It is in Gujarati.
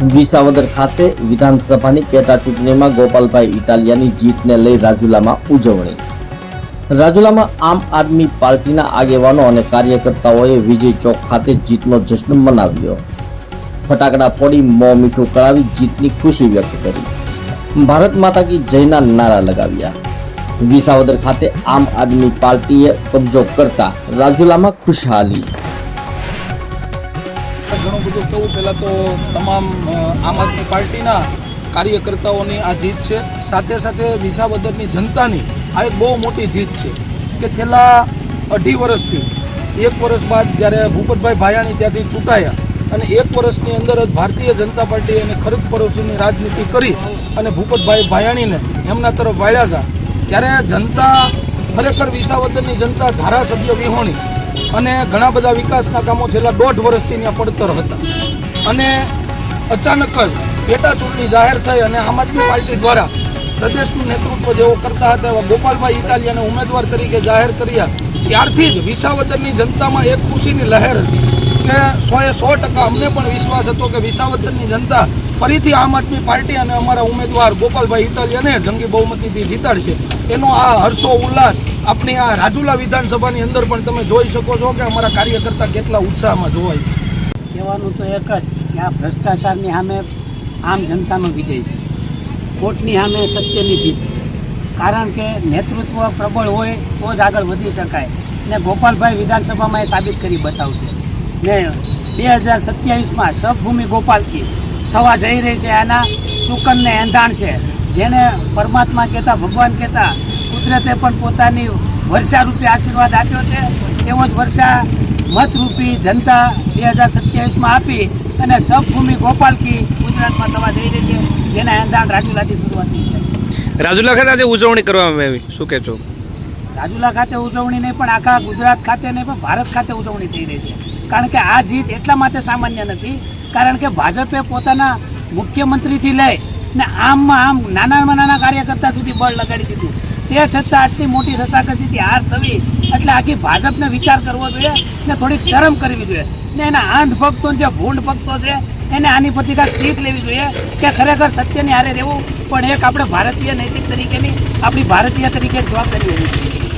વિસાવદર ખાતે વિધાનસભાની પેટા ચૂંટણીમાં ગોપાલભાઈ ઇટાલિયાની જીતને લઈ રાજુલામાં ઉજવણી. રાજુલામાં આમ આદમી પાર્ટીના આગેવાનો અને કાર્યકર્તાઓએ વિજય ચોક ખાતે જીતનો જશ્ન મનાવ્યો. ફટાકડા ફોડી મોં મીઠું કરાવી જીતની ખુશી વ્યક્ત કરી. ભારત માતા કી જયના નારા લગાવ્યા. વિસાવદર ખાતે આમ આદમી પાર્ટીએ કબજો કરતા રાજુલામાં ખુશહાલી. ઘણું પહેલાં તો તમામ આમ આદમી પાર્ટીના કાર્યકર્તાઓની આ જીત છે. સાથે સાથે વિસાવદરની જનતાની આ એક બહુ મોટી જીત છે કે છેલ્લા અઢી વર્ષથી, એક વર્ષ બાદ જ્યારે ભૂપતભાઈ ભાયાણી ત્યાંથી ચૂંટાયા અને એક વર્ષની અંદર જ ભારતીય જનતા પાર્ટીએ એને ખરીદ પડોશીની રાજનીતિ કરી અને ભૂપતભાઈ ભાયાણીને એમના તરફ વાળ્યા હતા, ત્યારે જનતા ખરેખર વિસાવદરની જનતા ધારાસભ્ય વિહોણી અને ઘણા બધા વિકાસના કામો છેલ્લા દોઢ વર્ષથી ત્યાં પડતર હતા. અને અચાનક જ પેટા ચૂંટણી જાહેર થઈ અને આમ આદમી પાર્ટી દ્વારા પ્રદેશનું નેતૃત્વ જેવો કરતા હતા એવા ગોપાલભાઈ ઇટાલિયાને ઉમેદવાર તરીકે જાહેર કર્યા. ત્યારથી જ વિસાવદરની જનતામાં એક ખુશીની લહેર હતી કે સોએ સો ટકા અમને પણ વિશ્વાસ હતો કે વિસાવદરની જનતા ફરીથી આમ આદમી પાર્ટી અને અમારા ઉમેદવાર ગોપાલભાઈ ઇટાલિયાને જંગી બહુમતીથી જીતાડશે. એનો આ હર્ષો ઉલ્લાસ આપણી આ રાજુલા વિધાનસભાની અંદર પણ તમે જોઈ શકો છો કે અમારા કાર્યકર્તા કેટલા ઉત્સાહમાં જોવાય કહેવાનું તો એક જ કે આ ભ્રષ્ટાચારની સામે આમ જનતાનો વિજય છે. ખોટની સામે સત્યની જીત છે. કારણ કે નેતૃત્વ પ્રબળ હોય તો જ આગળ વધી શકાય. ને ગોપાલભાઈ વિધાનસભામાં એ સાબિત કરી બતાવશે. બે હજાર સત્યાવીસમાં સભભૂમિ ગોપાલકી થવા જઈ રહી છે. આના સુકનને એંધાણ છે. જેને પરમાત્મા કહેતા ભગવાન કહેતા કુદરતે પણ પોતાની વર્ષા રૂપે આશીર્વાદ આપ્યો છે. એવો જ વર્ષા મતરૂપી જનતા બે હજાર સત્યાવીસમાં આપી અને સબભૂમિ ગોપાલકી ગુજરાતમાં થવા જઈ રહી છે. જેના એંધાણ રાજુલાથી શરૂઆત થઈ છે. રાજુલા ખાતે આજે ઉજવણી કરવામાં આવી. શું કહે છો? રાજુલા ખાતે ઉજવણી નહીં પણ આખા ગુજરાત ખાતે નહીં પણ ભારત ખાતે ઉજવણી થઈ રહી છે. કારણ કે આ જીત એટલા માટે સામાન્ય નથી, કારણ કે ભાજપે પોતાના મુખ્યમંત્રીથી લઈ ને આમમાં આમ નાનામાં નાના કાર્યકર્તા સુધી બળ લગાડી દીધું. તે છતાં આટલી મોટી રસાકસીથી હાર થવી એટલે આખી ભાજપને વિચાર કરવો જોઈએ ને થોડીક શરમ કરવી જોઈએ. ને એના આંધ ભક્તો જે ભૂંડ ભક્તો છે, એને આની પ્રતિકાર સ્થિત લેવી જોઈએ કે ખરેખર સત્યની હારે રહેવું પણ એક આપણે ભારતીય નૈતિક તરીકેની, આપણી ભારતીય તરીકે જવાબદારી હોવી જોઈએ.